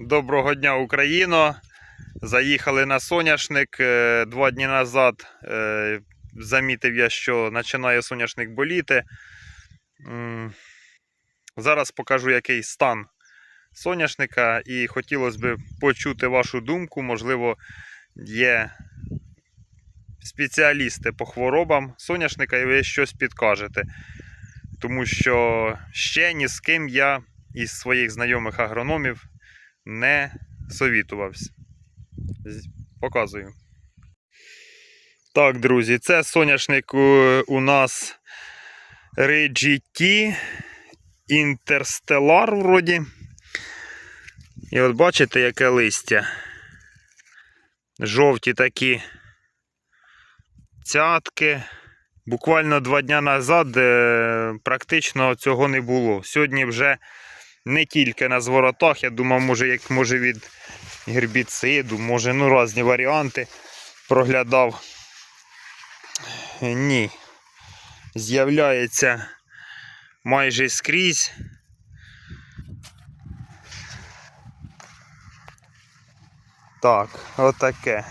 Доброго дня, Україно! Заїхали на соняшник е, два дні назад. е, Замітив я, що починає соняшник боліти. Зараз покажу, який стан соняшника, і хотілося б почути вашу думку. Можливо, є спеціалісти по хворобам соняшника, і ви щось підкажете. Тому що ще ні з ким я із своїх знайомих агрономів не совітувався. Показую. Так, друзі, це соняшник у, нас RGT Interstellar вроді. І от бачите, яке листя. Жовті такі цятки. Буквально два дня назад е, практично цього не було. Сьогодні вже не тільки на зворотах, я думав, може, як може від гербіциду, може, ну, різні варіанти проглядав. Ні. З'являється майже скрізь. Так, отаке.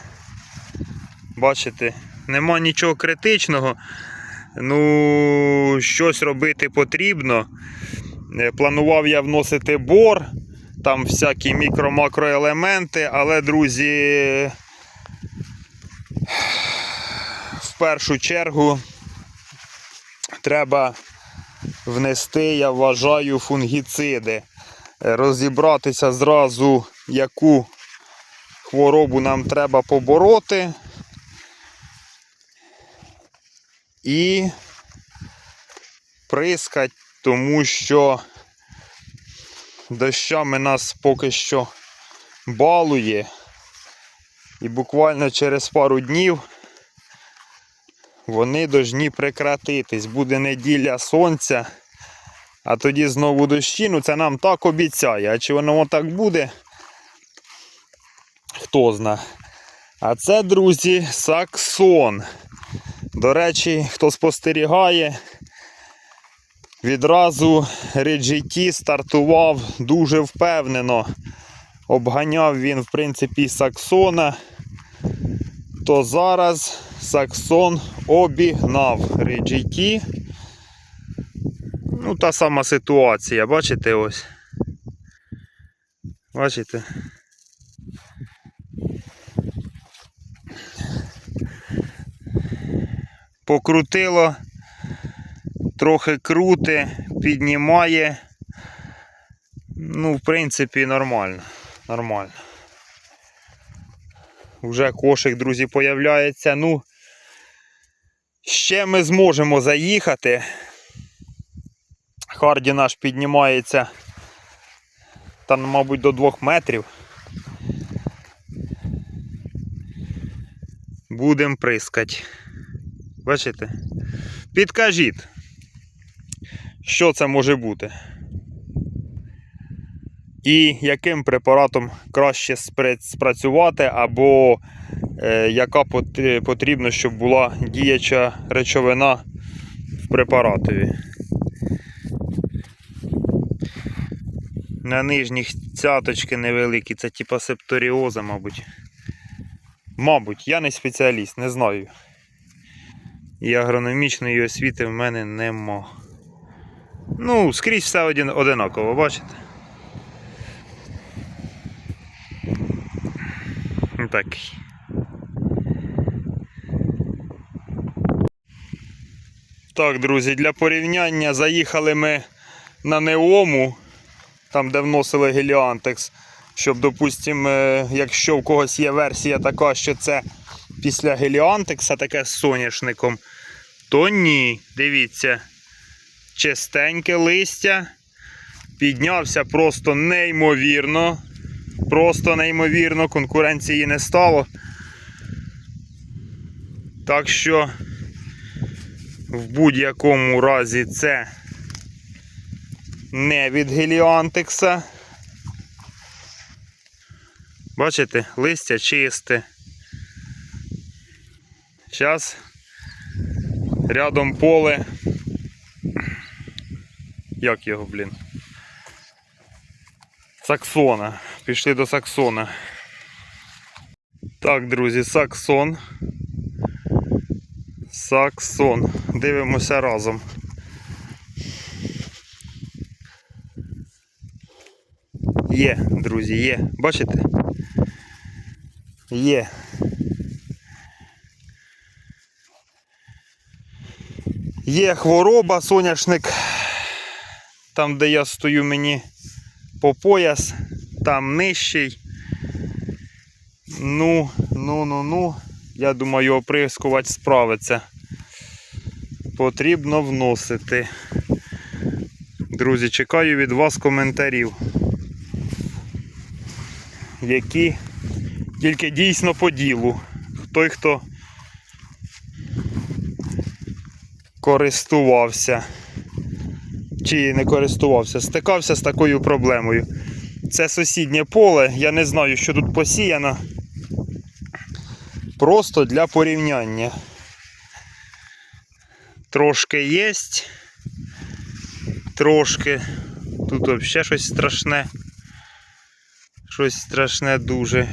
Бачите, нема нічого критичного. Ну, щось робити потрібно. Е, Планував я вносити бор, там всякі мікро-макроелементи, але, друзі, в першу чергу треба внести, я вважаю, фунгіциди. Е, Розібратися зразу, яку хворобу нам треба побороти. І прискать, тому що дощами нас поки що балує. І буквально через пару днів вони должні прекратитись. Буде неділя сонця, а тоді знову дощі. Ну це нам так обіцяє. А чи воно так буде? Хто зна. А це, друзі, саксон. До речі, хто спостерігає, відразу RGT стартував дуже впевнено. Обганяв він, в принципі, Саксона. То зараз Саксон обігнав RGT. Ну, та сама ситуація, бачите ось. Бачите? Покрутило, трохи круте, піднімає. Ну, в принципі, нормально. Нормально. Вже кошик, друзі, появляється. Ну, ще ми зможемо заїхати. Харді наш піднімається там, мабуть, до 2 метрів. Будемо прискати. Бачите? Підкажіть, що це може бути? І яким препаратом краще спрацювати, або е, яка пот- потрібно, щоб була діяча речовина в препаратові. На нижніх цяточки невеликі, це типа септоріоза, мабуть. Мабуть, я не спеціаліст, не знаю. І агрономічної освіти в мене нема. Ну, скрізь все один, одинаково, бачите? Такий. Так, друзі, для порівняння заїхали ми на Неому, там де вносили Геліантекс, щоб, допустимо, е, якщо в когось є версія така, що це після Геліантекса таке з соняшником, то ні. Дивіться, чистеньке листя. Піднявся просто неймовірно. Просто неймовірно, конкуренції не стало. Так що в будь-якому разі це не від Геліантекса. Бачите, листя чисте. Зараз рядом поле. Як його, блін? Саксона. пішли до Саксона. Так, друзі, Саксон. Саксон. Дивимося разом. Є, друзі, є. Бачите? Є. Є хвороба, соняшник. Там, де я стою, мені по пояс, там нижчий. Ну, ну, ну, ну. Я думаю, оприскувач справиться. Потрібно вносити. Друзі, чекаю від вас коментарів. Які тільки дійсно по ділу. Той, хто користувався. Чи не користувався, стикався з такою проблемою. Це сусіднє поле, я не знаю, що тут посіяно. Просто для порівняння. Трошки є. Трошки. Тут взагалі щось страшне. Щось страшне дуже.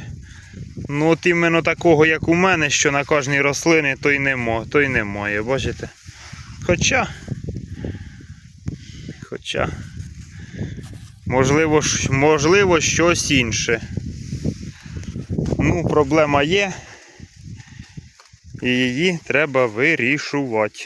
Ну от іменно такого, як у мене, що на кожній рослині, то й нема, то й немає, бачите? Хоча. Хоча. Можливо, можливо, щось інше. Ну, проблема є. І її треба вирішувати.